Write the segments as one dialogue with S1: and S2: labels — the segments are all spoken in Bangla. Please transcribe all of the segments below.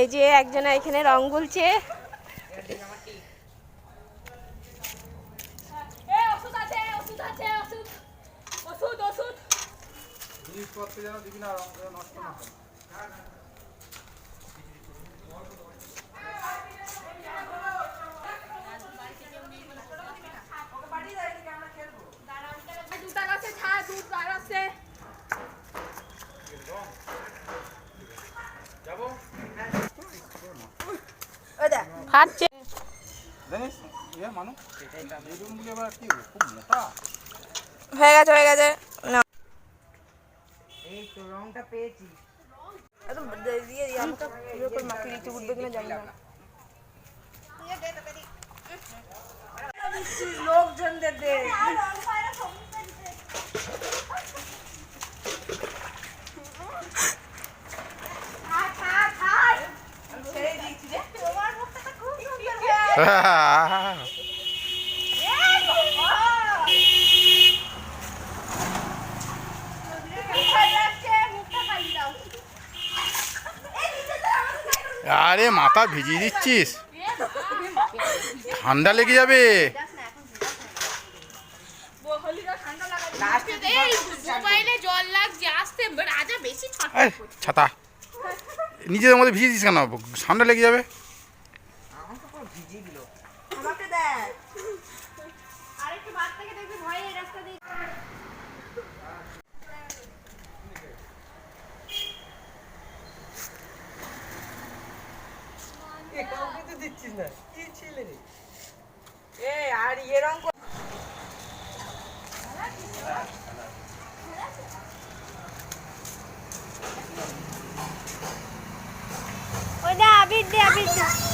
S1: এই যে একজন এখানে রং গুলছে।
S2: জিনিসপত্র যেন দিবি না নষ্ট না জানিস ইয়ে
S1: হয়ে গেছে হয়ে গেছে। না
S3: এই তো রংটা পেয়েছি
S1: একদম দিয়ে দিয়ে আমাকে পুরো করে মাখিয়ে দিচ্ছে উঠবে কিনা জানি না
S3: লোকজনদের দে।
S2: আরে মাথা ভিজিয়ে দিচ্ছিস। ঠান্ডা লেগে যাবে। ছাতা। নিজেদের মধ্যে ভিজিয়ে দিস কেন? ঠান্ডা লেগে যাবে।
S3: আমাকে দেখ।
S1: আরেকটু বাদ দেখবি ভয়ে এই রাস্তা দিয়ে
S3: এ কাউকে তো দিচ্ছিস না। কি ছিলে রে? এ আর ইয়ে রং
S1: আবির দে আবির দে।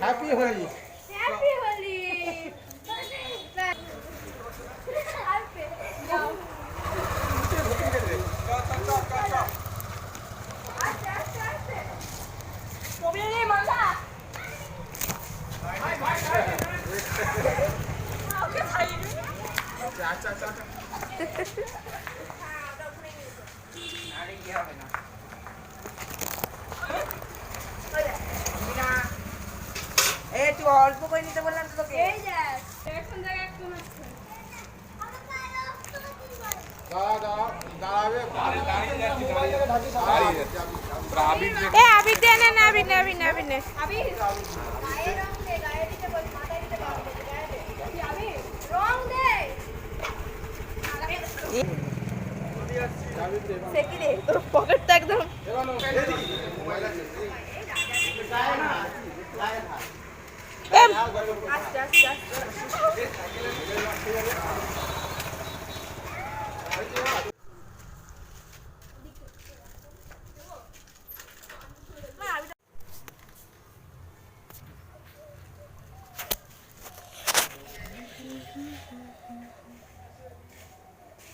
S2: Happy Holi. Happy
S1: Holi. Ha
S3: ha ha. অল্প করে নিতে বললাম তো তোকে।
S1: এই এখন জায়গা আবির গায়ে রং দে গায়ে দিতে বল মাথায় দিতে বল গায়ে দে আবির রং দে সেকি দে তোর পকেটটা একদম আস্তে আস্তে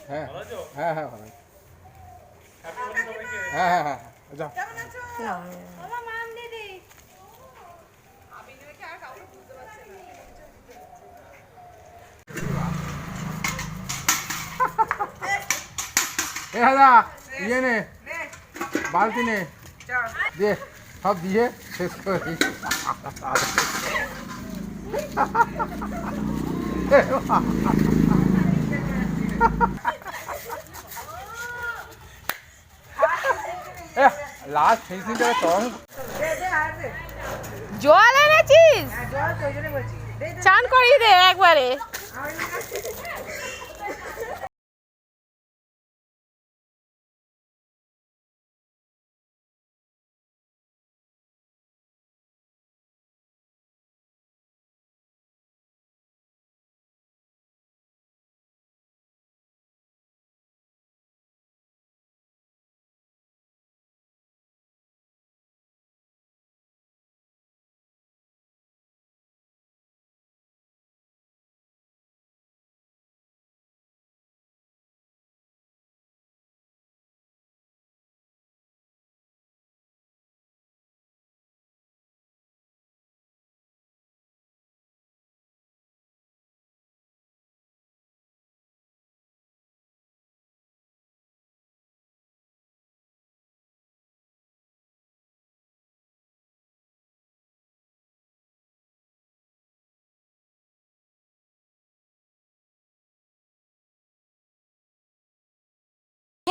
S2: হ্যাঁ হ্যাঁ হ্যাঁ হ্যাঁ হ্যাঁ হ্যাঁ যাও। এ দাদা ইয়ে নে বালতি নে। দে সব দিয়ে শেষ করে লাস্ট ফিনিশিংটা
S1: জল এনেছিস?
S3: হ্যাঁ
S1: চান করিয়ে দে একবারে।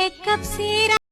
S4: make up see